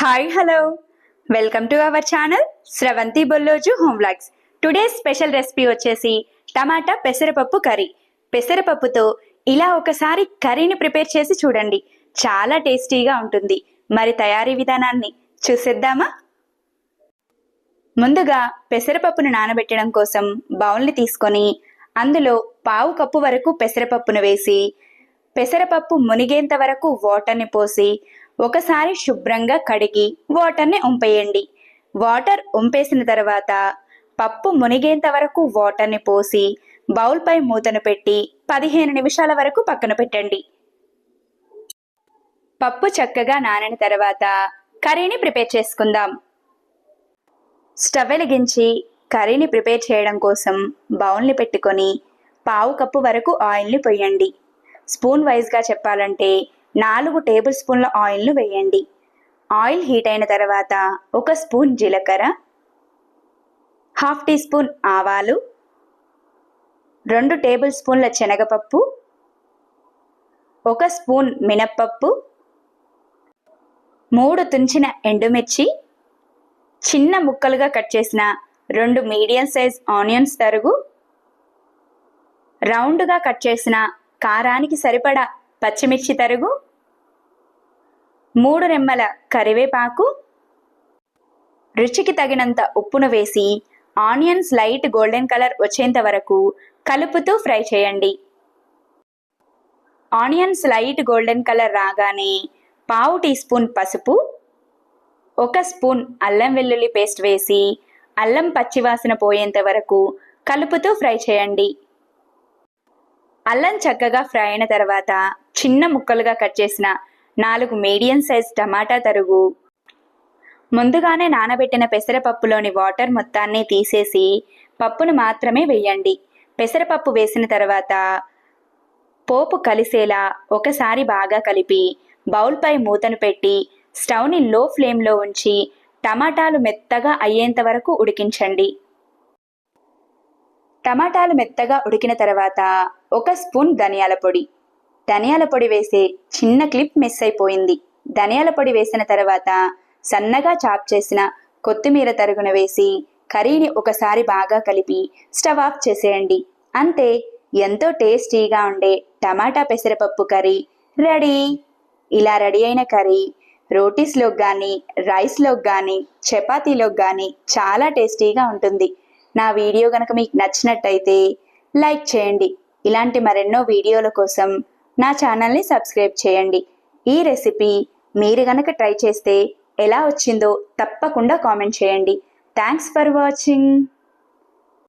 Hi hello welcome to our channel Sravanthi Bolloju home vlogs today special recipe వచ్చేసి టమాటా పెసరపప్పు curry. పెసరపప్పుతో ఇలా ఒకసారి కర్రీని ప్రిపేర్ చేసి చూడండి. చాలా టేస్టీగా ఉంటుంది. మరి తయారీ విధానాన్ని చూసేద్దామా? ముందుగా పెసరపప్పును నానబెట్టడం కోసం బౌల్ని తీసుకొని అందులో పావు కప్పు వరకు పెసరపప్పును వేసి పెసరపప్పు మునిగేంత వరకు వాటర్ని పోసి ఒకసారి శుభ్రంగా కడిగి వాటర్ని ఉంపేయండి. వాటర్ ఉంపేసిన తర్వాత పప్పు మునిగేంత వరకు వాటర్ని పోసి బౌల్పై మూతను పెట్టి పదిహేను నిమిషాల వరకు పక్కన పెట్టండి. పప్పు చక్కగా నానిన తర్వాత కర్రీని ప్రిపేర్ చేసుకుందాం. స్టవ్ వెలిగించి కర్రీని ప్రిపేర్ చేయడం కోసం బౌల్ని పెట్టుకొని పావు కప్పు వరకు ఆయిల్ని పొయ్యండి స్పూన్ వైజ్గా చెప్పాలంటే నాలుగు టేబుల్ స్పూన్ల ఆయిల్ను వేయండి. ఆయిల్ హీట్ అయిన తర్వాత ఒక స్పూన్ జీలకర్ర హాఫ్ టీ స్పూన్ ఆవాలు రెండు టేబుల్ స్పూన్ల శనగపప్పు ఒక స్పూన్ మినప్పప్పు మూడు తుంచిన ఎండుమిర్చి చిన్న ముక్కలుగా కట్ చేసిన రెండు మీడియం సైజ్ ఆనియన్స్ తరుగు రౌండ్గా కట్ చేసిన కారానికి సరిపడా పచ్చిమిర్చి తరుగు మూడు రెమ్మల కరివేపాకు రుచికి తగినంత ఉప్పును వేసి ఆనియన్స్ లైట్ గోల్డెన్ కలర్ వచ్చేంత వరకు కలుపుతూ ఫ్రై చేయండి. ఆనియన్స్ లైట్ గోల్డెన్ కలర్ రాగానే పావు టీ స్పూన్ పసుపు ఒక స్పూన్ అల్లం వెల్లుల్లి పేస్ట్ వేసి అల్లం పచ్చివాసన పోయేంత వరకు కలుపుతూ ఫ్రై చేయండి. అల్లం చక్కగా ఫ్రై అయిన తర్వాత చిన్న ముక్కలుగా కట్ చేసిన నాలుగు మీడియం సైజ్ టమాటా తరుగు. ముందుగానే నానబెట్టిన పెసరపప్పులోని వాటర్ మొత్తాన్ని తీసేసి పప్పును మాత్రమే వేయండి. పెసరపప్పు వేసిన తర్వాత పోపు కలిసేలా ఒకసారి బాగా కలిపి బౌల్పై మూతను పెట్టి స్టవ్ని లో ఫ్లేమ్లో ఉంచి టమాటాలు మెత్తగా అయ్యేంత వరకు ఉడికించండి. టమాటాలు మెత్తగా ఉడికిన తర్వాత ఒక స్పూన్ ధనియాల పొడి. ధనియాల పొడి వేసే చిన్న క్లిప్ మిస్ అయిపోయింది. ధనియాల పొడి వేసిన తర్వాత సన్నగా చాప్ చేసిన కొత్తిమీర తరుగున వేసి కర్రీని ఒకసారి బాగా కలిపి స్టవ్ ఆఫ్ చేసేయండి. అంతే ఎంతో టేస్టీగా ఉండే టమాటా పెసరపప్పు కర్రీ రెడీ. ఇలా రెడీ అయిన కర్రీ రోటీస్లోకి కానీ రైస్లోకి కానీ చపాతీలోకి కానీ చాలా టేస్టీగా ఉంటుంది. నా వీడియో కనుక మీకు నచ్చినట్టయితే లైక్ చేయండి. ఇలాంటి మరెన్నో వీడియోల కోసం నా ఛానల్ని సబ్స్క్రైబ్ చేయండి. ఈ రెసిపీ మీరు గనక ట్రై చేస్తే ఎలా వచ్చిందో తప్పకుండా కామెంట్ చేయండి. Thanks for watching.